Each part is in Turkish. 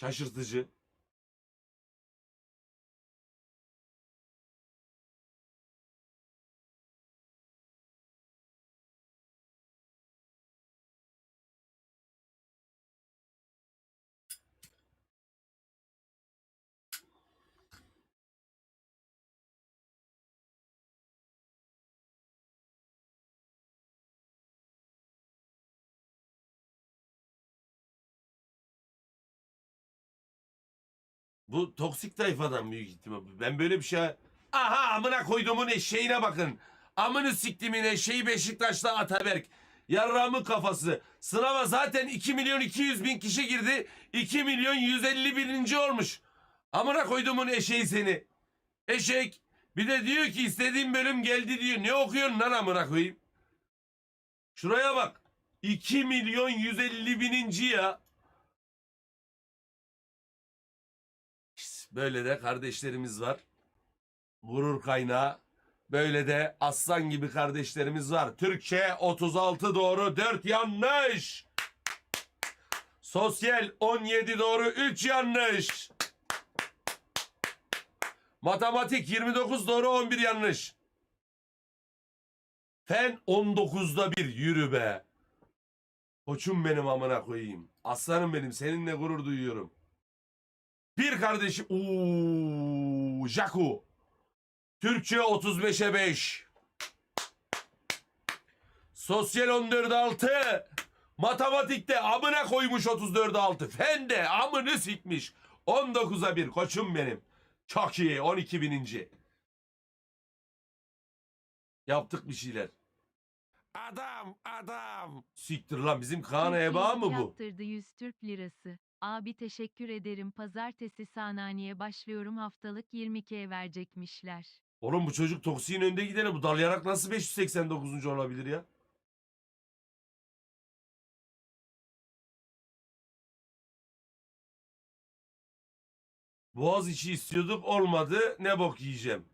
Şaşırtıcı. Bu toksik tayfadan büyük ihtimal. Ben böyle bir şey... Aha amına koyduğumun eşeğine bakın. Amını siktimin eşeği Beşiktaş'ta Ataberk. Yarramın kafası. Sınava zaten 2 milyon 200 bin kişi girdi. 2 milyon 150 bininci olmuş. Amına koyduğumun eşeği seni. Eşek. Bir de diyor ki istediğim bölüm geldi diyor. Ne okuyorsun lan amına koyayım? Şuraya bak. 2 milyon 150 bininci ya. Böyle de kardeşlerimiz var. Gurur kaynağı. Böyle de aslan gibi kardeşlerimiz var. Türkçe 36 doğru 4 yanlış. Sosyal 17 doğru 3 yanlış. Matematik 29 doğru 11 yanlış. Fen 19'da bir yürü be. Koçum benim amına koyayım. Aslanım benim seninle gurur duyuyorum. Bir kardeşim. Uuu. Jaku. Türkçe 35'e 5. Sosyal 14'e 6. Matematikte amına koymuş 34'e 6. Fen de amını sikmiş. 19'a 1 koçum benim. Çok iyi 12 bininci. Yaptık bir şeyler. Adam adam. Siktir lan bizim Kaan Eba mı bu? Yaptırdı 100 Türk lirası. Abi teşekkür ederim. Pazartesi sananiye başlıyorum haftalık 22'ye verecekmişler. Oğlum bu çocuk toksiğin önde gidene bu dalayarak nasıl 589. olabilir ya? Boğaz içi istiyorduk olmadı ne bok yiyeceğim.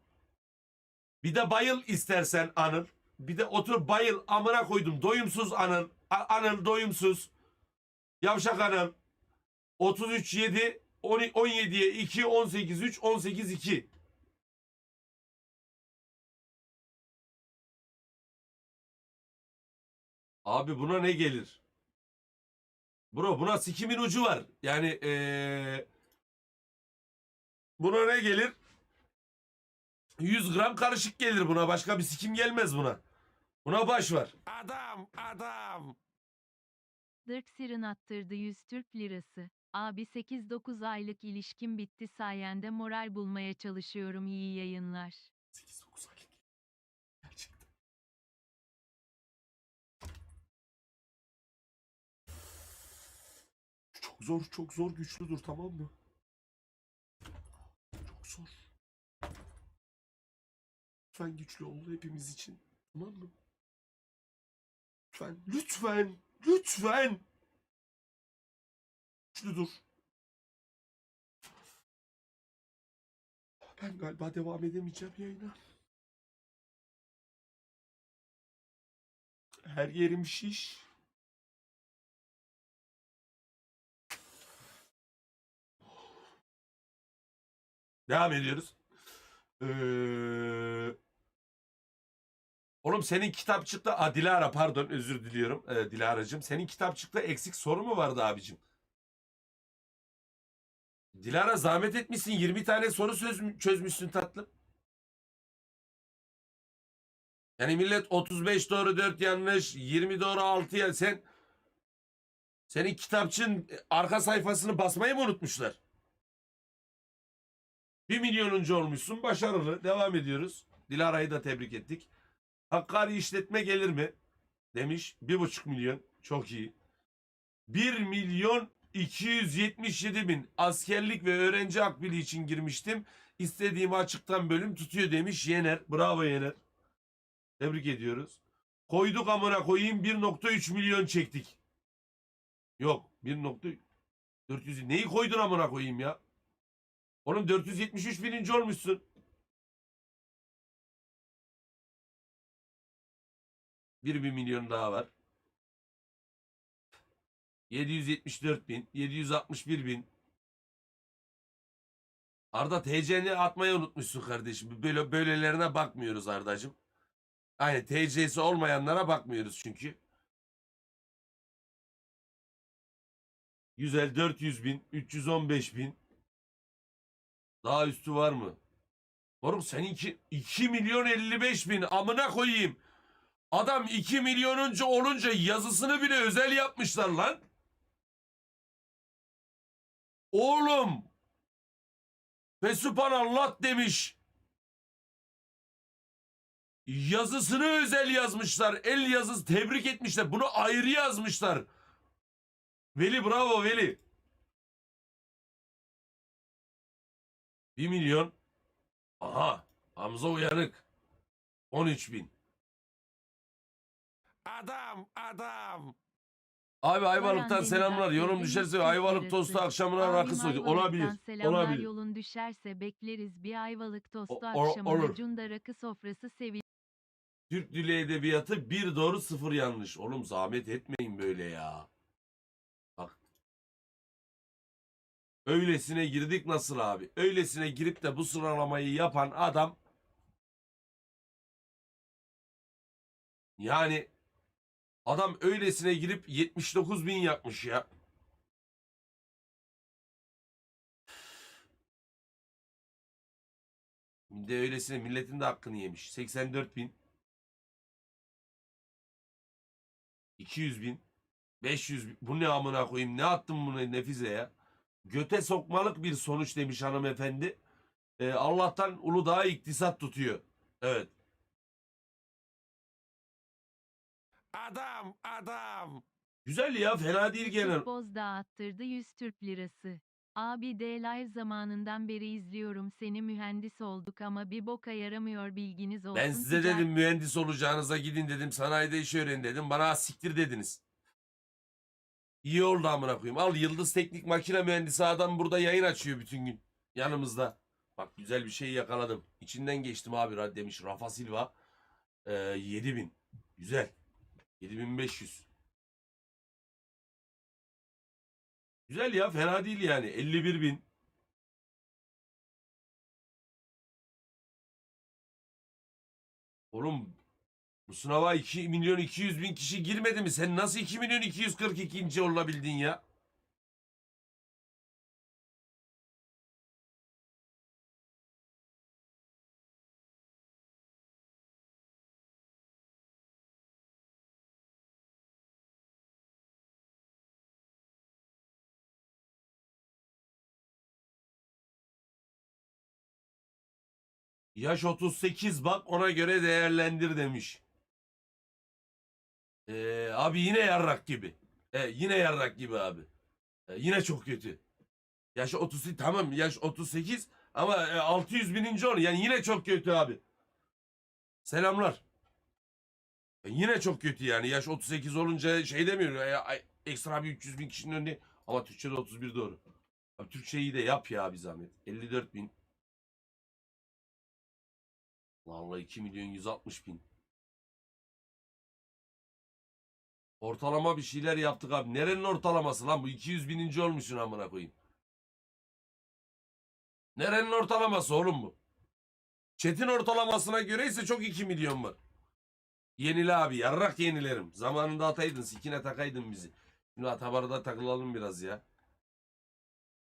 Bir de bayıl istersen Anıl. Bir de otur bayıl amına koydum doyumsuz Anıl. A- Anıl doyumsuz. Yavşak Anıl. 33 7 17'ye 2 18 3 18 2. Abi buna ne gelir? Bro buna sikimin ucu var. Yani eee buna ne gelir? 100 gram karışık gelir buna. Başka bir sikim gelmez buna. Buna baş var. Adam adam. Dırk Sirin attırdı 100 Türk lirası. Abi 8-9 aylık ilişkim bitti sayende moral bulmaya çalışıyorum iyi yayınlar. 8-9 aylık. Gerçekten. Çok zor, çok zor güçlüdür tamam mı? Çok zor. Lütfen güçlü ol hepimiz için. Tamam mı? Lütfen, lütfen, lütfen. Güçlü dur. Ben galiba devam edemeyeceğim yayına. Her yerim şiş. Devam ediyoruz. Ee... Oğlum senin kitapçıkta... Aa, Dilara pardon özür diliyorum ee, Dilara'cığım. Senin kitapçıkta eksik soru mu vardı abicim? Dilara zahmet etmişsin 20 tane soru söz, çözmüşsün tatlım. Yani millet 35 doğru 4 yanlış 20 doğru 6 ya sen senin kitapçın arka sayfasını basmayı mı unutmuşlar? 1 milyonuncu olmuşsun başarılı devam ediyoruz. Dilara'yı da tebrik ettik. Hakkari işletme gelir mi? Demiş 1,5 milyon çok iyi. 1 milyon 277 bin askerlik ve öğrenci akbili için girmiştim. İstediğim açıktan bölüm tutuyor demiş Yener. Bravo Yener. Tebrik ediyoruz. Koyduk amına koyayım 1.3 milyon çektik. Yok 1.400 neyi koydun amına koyayım ya? Oğlum 473 bininci olmuşsun. Bir, bir milyon daha var. 774 bin, 761 bin, Arda TC'ni atmayı unutmuşsun kardeşim. Böyle böylelerine bakmıyoruz Ardacığım. Aynen TC'si olmayanlara bakmıyoruz çünkü. Güzel 400 bin, 315 bin. Daha üstü var mı? Moruk seninki 2 milyon 55 bin amına koyayım. Adam 2 milyonuncu olunca yazısını bile özel yapmışlar lan. Oğlum. Fesubhanallah demiş. Yazısını özel yazmışlar. El yazısı tebrik etmişler. Bunu ayrı yazmışlar. Veli bravo Veli. 1 milyon. Aha. Hamza uyanık. 13 bin. Adam adam. Abi Ayvalık'tan Baran selamlar. Yorum düşerse Ayvalık tostu akşamına Abim rakı soydu. Ayvalık'tan Olabilir. Selamlar Olabilir. yolun düşerse bekleriz bir ayvalık tostu O- o- akşamına olur. cunda rakı sofrası sevil. Türk Dili Edebiyatı bir doğru sıfır yanlış. Oğlum zahmet etmeyin böyle ya. Bak. Öylesine girdik nasıl abi? Öylesine girip de bu sıralamayı yapan adam yani adam öylesine girip 79 bin yapmış ya. De öylesine milletin de hakkını yemiş. 84 bin. 200 bin. 500 bin. Bu ne amına koyayım? Ne attın bunu Nefize ya? Göte sokmalık bir sonuç demiş hanımefendi. Ee, Allah'tan Uludağ iktisat tutuyor. Evet. Adam adam. Güzel ya fena değil gene. Yusuf Bozdağ attırdı 100 Türk lirası. Abi D Live zamanından beri izliyorum seni mühendis olduk ama bir boka yaramıyor bilginiz olsun. Ben size Ticaret- dedim mühendis olacağınıza gidin dedim. Sanayide iş öğrenin dedim. Bana "Ha, siktir dediniz. İyi oldu amına koyayım. Al Yıldız Teknik Makine Mühendisi adam burada yayın açıyor bütün gün. Yanımızda. Bak güzel bir şey yakaladım. İçinden geçtim abi demiş Rafa Silva. Ee, 7000. Güzel. 7500. Güzel ya fena değil yani. 51 bin. Oğlum bu sınava 2 milyon 200 bin kişi girmedi mi? Sen nasıl 2 milyon 242. olabildin ya? Yaş 38 bak ona göre değerlendir demiş. Ee, abi yine yarrak gibi. Ee, yine yarrak gibi abi. Ee, yine çok kötü. Yaş 38 tamam yaş 38 ama e, 600 bininci ol yani yine çok kötü abi. Selamlar. E, yine çok kötü yani yaş 38 olunca şey demiyorum ya, ay, ekstra bir 300 bin kişinin önünde ama Türkçe'de 31 doğru. Abi Türkçeyi de yap ya bir zahmet. 54 bin. Vallahi 2 milyon 160 bin. Ortalama bir şeyler yaptık abi. Nerenin ortalaması lan bu? 200 bininci olmuşsun amına koyayım. Nerenin ortalaması oğlum bu? Çetin ortalamasına göre ise çok 2 milyon var. Yenile abi yarrak yenilerim. Zamanında ataydın sikine takaydın bizi. Şimdi Atabar'da takılalım biraz ya.